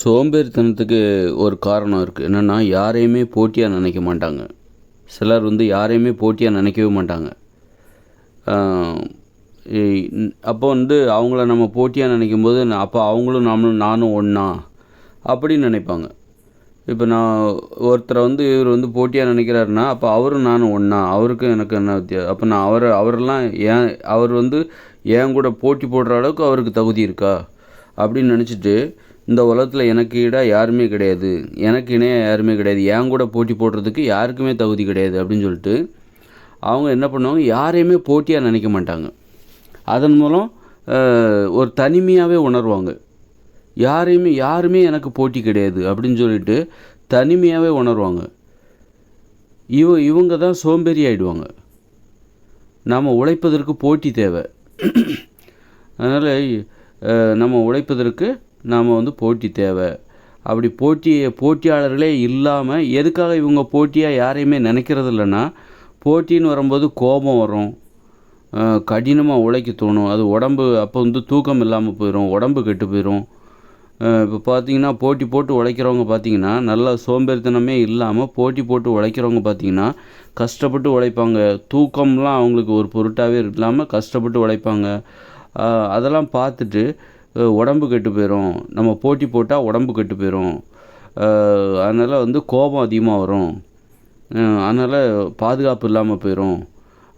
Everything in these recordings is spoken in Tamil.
சோம்பேறித்தனத்துக்கு ஒரு காரணம் இருக்குது என்னென்னா யாரையுமே போட்டியாக நினைக்க மாட்டாங்க. சிலர் வந்து யாரையுமே போட்டியாக நினைக்கவே மாட்டாங்க. அப்போ வந்து அவங்கள நம்ம போட்டியாக நினைக்கும் போது அப்போ அவங்களும் நாமளும் நானும் ஒன்றா அப்படின்னு நினைப்பாங்க. இப்போ நான் ஒருத்தரை வந்து இவர் வந்து போட்டியாக நினைக்கிறாருன்னா அப்போ அவரும் நானும் ஒன்றா அவருக்கும் எனக்கு என்ன வித்தியாசம் அப்போ நான் அவரை அவரெல்லாம் ஏன் அவர் வந்து என் கூட போட்டி போடுற அளவுக்கு அவருக்கு தகுதி இருக்கா? அப்படின்னு நினச்சிட்டு இந்த உலகத்தில் எனக்கு ஈடாக யாருமே கிடையாது. எனக்கு இணையாக யாருமே கிடையாது. என் கூட போட்டி போடுறதுக்கு யாருக்குமே தகுதி கிடையாது அப்படின்னு சொல்லிட்டு அவங்க என்ன பண்ணுவாங்க? யாரையுமே போட்டியாக நினைக்க மாட்டாங்க. அதன் மூலம் ஒரு தனிமையாகவே உணர்வாங்க. யாரையுமே யாருமே எனக்கு போட்டி கிடையாது அப்படின்னு சொல்லிட்டு தனிமையாகவே உணர்வாங்க. இவ இவங்க தான் சோம்பேறி ஆகிடுவாங்க நாம் உழைப்பதற்கு போட்டி தேவை. அதனால் நம்ம உழைப்பதற்கு நாம் வந்து போட்டி தேவை. அப்படி போட்டி போட்டியாளர்களே இல்லாமல் எதுக்காக இவங்க போட்டியாக யாரையுமே நினைக்கிறது இல்லைன்னா போட்டின்னு வரும்போது கோபம் வரும். கடினமாக உழைக்க தோணும். அது உடம்பு அப்போ வந்து தூக்கம் இல்லாமல் போயிடும் உடம்பு கெட்டு போயிடும் இப்போ பார்த்தீங்கன்னா போட்டி போட்டு உழைக்கிறவங்க பார்த்தீங்கன்னா நல்லா சோம்பேறித்தனமே இல்லாமல் போட்டி போட்டு உழைக்கிறவங்க பார்த்தீங்கன்னா கஷ்டப்பட்டு உழைப்பாங்க. தூக்கம்லாம் அவங்களுக்கு ஒரு பொருட்டாகவே இல்லாமல் கஷ்டப்பட்டு உழைப்பாங்க. அதெல்லாம் பார்த்துட்டு உடம்பு கெட்டு போயிடும் நம்ம போட்டி போட்டால் உடம்பு கெட்டு போயிடும் அதனால் வந்து கோபம் அதிகமாக வரும். அதனால் பாதுகாப்பு இல்லாமல் போயிடும்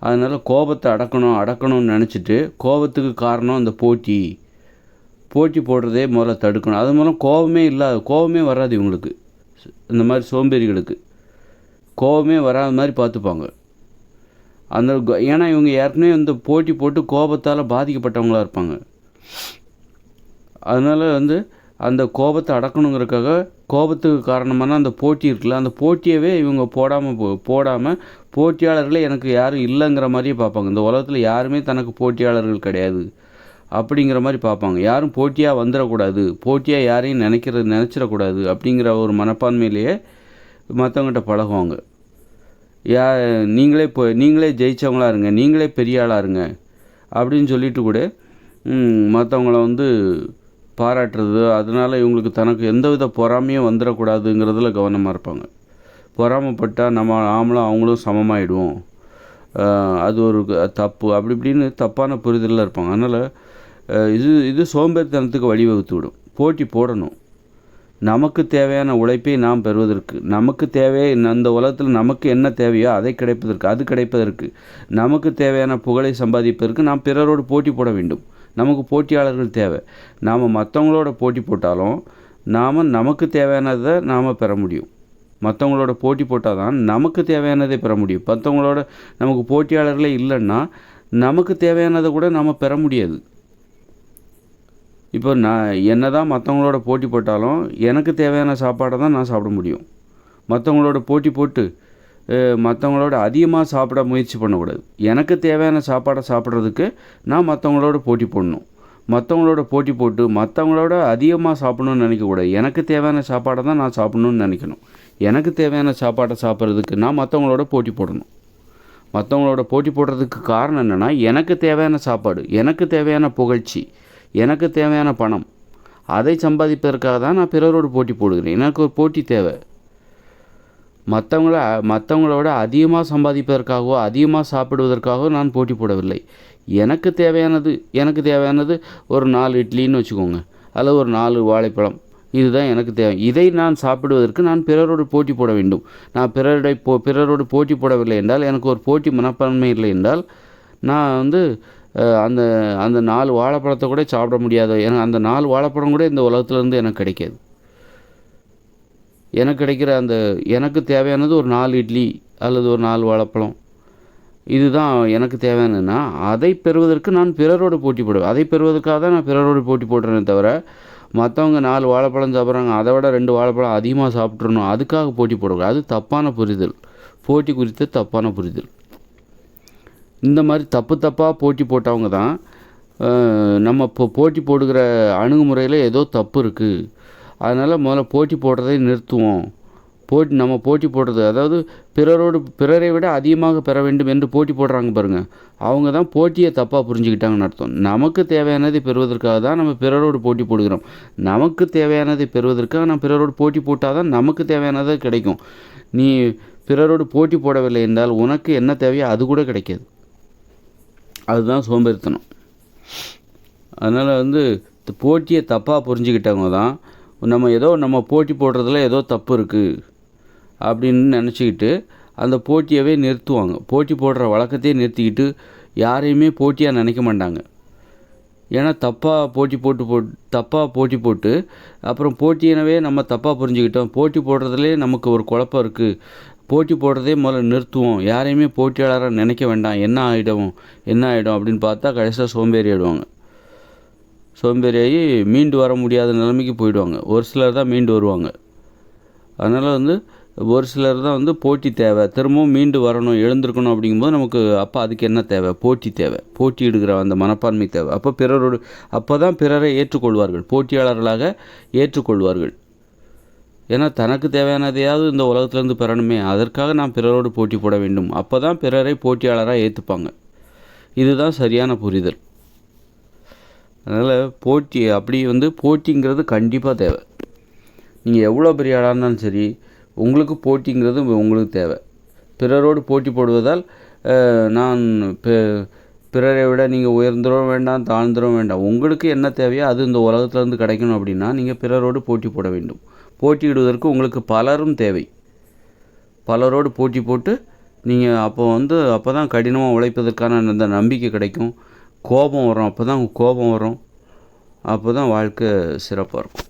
அதனால் கோபத்தை அடக்கணும் அடக்கணும்னு நினச்சிட்டு கோபத்துக்கு காரணம் அந்த போட்டி. போட்டி போடுறதே முதல்ல தடுக்கணும். அது மூலம் கோபமே இல்லாத கோபமே வராது இவங்களுக்கு. இந்த மாதிரி சோம்பேறிகளுக்கு. கோபமே வராத மாதிரி பார்த்துப்பாங்க. அந்த ஏன்னா இவங்க ஏற்கனவே இந்த போட்டி போட்டு கோபத்தால் பாதிக்கப்பட்டவங்களாக இருப்பாங்க. அதனால் வந்து அந்த கோபத்தை அடக்கணுங்கிறதுக்காக கோபத்துக்கு காரணமான அந்த போட்டி இருக்குல்ல அந்த போட்டியவே இவங்க போடாமல் போ போடாமல் போட்டியாளர்களே எனக்கு யாரும் இல்லைங்கிற மாதிரியே பார்ப்பாங்க. இந்த உலகத்தில் யாருமே தனக்கு போட்டியாளர்கள் கிடையாது அப்படிங்கிற மாதிரி பார்ப்பாங்க. யாரும் போட்டியாக வந்துடக்கூடாது போட்டியாக யாரையும் நினைக்கிறது நினச்சிடக்கூடாது அப்படிங்கிற ஒரு மனப்பான்மையிலேயே மற்றவங்ககிட்ட பழகுவாங்க. யா நீங்களே இப்போ நீங்களே ஜெயித்தவங்களா இருங்க நீங்களே பெரிய ஆளாக இருங்க அப்படின்னு சொல்லிட்டு கூட மற்றவங்கள வந்து பாராட்டுறது அதனால் இவங்களுக்கு தனக்கு எந்தவித பொறாமையும் வந்துடக்கூடாதுங்கிறதுல கவனமாக இருப்பாங்க. பொறாமப்பட்டால் நம்ம நாமளும் அவங்களும் சமமாயிடுவோம். அது ஒரு தப்பு அப்படி இப்படின்னு தப்பான புரிதலில் இருப்பாங்க. அதனால் இது இது சோம்பேறித்தனத்துக்கு வழிவகுத்து விடும். போட்டி போடணும். நமக்கு தேவையான உழைப்பை நாம் பெறுவதற்கு நமக்கு தேவை அந்த உலகத்தில் நமக்கு என்ன தேவையோ அதை கிடைப்பதற்கு அது கிடைப்பதற்கு நமக்கு தேவையான புகழை சம்பாதிப்பதற்கு நாம் பிறரோடு போட்டி போட வேண்டும். நமக்கு போட்டியாளர்கள் தேவை. நாம் மற்றவங்களோட போட்டி போட்டாலும் நாம் நமக்கு தேவையானதை நாம் பெற முடியும். மற்றவங்களோட போட்டி போட்டால் தான் நமக்கு தேவையானதை பெற முடியும். மற்றவங்களோட நமக்கு போட்டியாளர்களே இல்லைன்னா நமக்கு தேவையானதை கூட நாம் பெற முடியாது. இப்போ நான் என்ன தான் மற்றவங்களோட போட்டி போட்டாலும் எனக்கு தேவையான சாப்பாடை தான் நான் சாப்பிட முடியும். மற்றவங்களோட போட்டி போட்டு மற்றவங்களோட அதிகமாக சாப்பிட முயற்சி பண்ணக்கூடாது. எனக்கு தேவையான சாப்பாடை சாப்பிட்றதுக்கு நான் மற்றவங்களோட போட்டி போடணும். மற்றவங்களோட போட்டி போட்டு மற்றவங்களோட அதிகமாக சாப்பிட்ணுன்னு நினைக்கக்கூடாது. எனக்கு தேவையான சாப்பாடை தான் நான் சாப்பிட்ணுன்னு நினைக்கணும். எனக்கு தேவையான சாப்பாடை சாப்பிட்றதுக்கு நான் மற்றவங்களோட போட்டி போடணும். மற்றவங்களோட போட்டி போடுறதுக்கு காரணம் என்னென்னா எனக்கு தேவையான சாப்பாடு எனக்கு தேவையான புகழ்ச்சி எனக்கு தேவையான பணம் அதை சம்பாதிப்பதற்காக தான் நான் பிறரோடு போட்டி போடுகிறேன். எனக்கு ஒரு போட்டி தேவை. மற்றவங்கள மற்றவங்களோட அதிகமாக சம்பாதிப்பதற்காகவோ அதிகமாக சாப்பிடுவதற்காகவோ நான் போட்டி போடவில்லை. எனக்கு தேவையானது எனக்கு தேவையானது ஒரு நாலு இட்லின்னு வச்சுக்கோங்க. அல்லது ஒரு நாலு வாழைப்பழம். இதுதான் எனக்கு தேவை. இதை நான் சாப்பிடுவதற்கு நான் பிறரோடு போட்டி போட வேண்டும். நான் பிறருடைய போ பிறரோடு போட்டி போடவில்லை என்றால் எனக்கு ஒரு போட்டி மனப்பான்மை இல்லை என்றால் நான் வந்து அந்த அந்த நாலு வாழைப்பழத்தை கூட சாப்பிட முடியாது. ஏன்னா அந்த நாலு வாழைப்பழம் கூட இந்த உலகத்துலேருந்து எனக்கு கிடைக்காது. எனக்கு கிடைக்கிற அந்த எனக்கு தேவையானது ஒரு நாலு இட்லி அல்லது ஒரு நாலு வாழைப்பழம். இதுதான் எனக்கு தேவையானதுன்னா அதை பெறுவதற்கு நான் பிறரோடு போட்டி போடுவேன். அதை பெறுவதற்காக தான் நான் பிறரோடு போட்டி போடுறேனே தவிர மற்றவங்க நாலு வாழைப்பழம் சாப்பிட்றாங்க அதை விட ரெண்டு வாழைப்பழம் அதிகமாக சாப்பிட்றணும் அதுக்காக போட்டி போடக்கூடாது அது தப்பான புரிதல். போட்டி குறித்த தப்பான புரிதல். இந்த மாதிரி தப்பு தப்பாக போட்டி போட்டவங்க தான் நம்ம இப்போ போட்டி போடுகிற அணுகுமுறையில் ஏதோ தப்பு இருக்குது அதனால் முதல்ல போட்டி போடுறதை நிறுத்துவோம். போட்டி நம்ம போட்டி போடுறது அதாவது பிறரோடு பிறரை விட அதிகமாக பெற வேண்டும் என்று போட்டி போடுறாங்க பாருங்கள் அவங்க தான் போட்டியை தப்பாக புரிஞ்சுக்கிட்டாங்கன்னு அர்த்தம். நமக்கு தேவையானதை பெறுவதற்காக தான் நம்ம பிறரோடு போட்டி போடுகிறோம். நமக்கு தேவையானதை பெறுவதற்காக நம்ம பிறரோடு போட்டி போட்டால் தான் நமக்கு தேவையானது கிடைக்கும். நீ பிறரோடு போட்டி போடவில்லை என்றால் உனக்கு என்ன தேவையோ அது கூட கிடைக்காது. அதுதான் சோம்பேறித்தனம். அதனால் வந்து போட்டியை தப்பாக புரிஞ்சுக்கிட்டவங்க தான் நம்ம ஏதோ நம்ம போட்டி போடுறதுல ஏதோ தப்பு இருக்குது அப்படின்னு நினச்சிக்கிட்டு அந்த போட்டியவே நிறுத்துவாங்க. போட்டி போடுற வழக்கத்தையே நிறுத்திக்கிட்டு யாரையுமே போட்டியாக நினைக்க மாட்டாங்க. ஏன்னா தப்பாக போட்டி போட்டு போட் தப்பாக போட்டி போட்டு அப்புறம் போட்டியினவே நம்ம தப்பாக புரிஞ்சுக்கிட்டோம். போட்டி போடுறதுலே நமக்கு ஒரு குழப்பம் இருக்குது போட்டி போடுறதே முதல்ல நிறுத்துவோம். யாரையுமே போட்டியாளராக நினைக்க வேண்டாம். என்ன ஆகிடும் என்ன ஆகிடும் அப்படின்னு பார்த்தா கடைசியாக சோம்பேறி ஆகிடுவாங்க சோம்பேறியாகி மீண்டு வர முடியாத நிலைமைக்கு போயிடுவாங்க. ஒரு சிலர் தான் மீண்டு வருவாங்க. அதனால் வந்து ஒரு சிலர் தான் வந்து போட்டி தேவை. திரும்பவும் மீண்டு வரணும் எழுந்திருக்கணும் அப்படிங்கும்போது நமக்கு அப்போ அதுக்கு என்ன தேவை? போட்டி தேவை. போட்டியிடுகிற அந்த மனப்பான்மை தேவை. அப்போ பிறரோடு அப்போ தான் பிறரை ஏற்றுக்கொள்வார்கள். போட்டியாளர்களாக ஏற்றுக்கொள்வார்கள். ஏன்னா தனக்கு தேவையானதையாவது இந்த உலகத்துலேருந்து பெறணுமே. அதற்காக நான் பிறரோடு போட்டி போட வேண்டும். அப்போ தான் பிறரை போட்டியாளராக ஏற்றுப்பாங்க. இதுதான் சரியான புரிதல். அதனால் போட்டி அப்படி வந்து போட்டிங்கிறது கண்டிப்பாக தேவை. நீங்கள் எவ்வளோ பெரிய ஆளாக இருந்தாலும் சரி உங்களுக்கு போட்டிங்கிறது உங்களுக்கு தேவை. பிறரோடு போட்டி போடுவதால் நான் பிறரை விட நீங்கள் உயர்ந்துடும் வேண்டாம் தாழ்ந்துடும் வேண்டாம். உங்களுக்கு என்ன தேவையோ அது இந்த உலகத்துலேருந்து கிடைக்கணும் அப்படின்னா நீங்கள் பிறரோடு போட்டி போட வேண்டும். போட்டியிடுவதற்கு உங்களுக்கு பலரும் தேவை. பலரோடு போட்டி போட்டு நீங்கள் அப்போ வந்து அப்போ தான் கடினமாக உழைப்பதற்கான அந்த நம்பிக்கை கிடைக்கும். கோபம் வரும். அப்போ தான் கோபம் வரும். அப்போ தான் வாழ்க்கை சிறப்பாக இருக்கும்.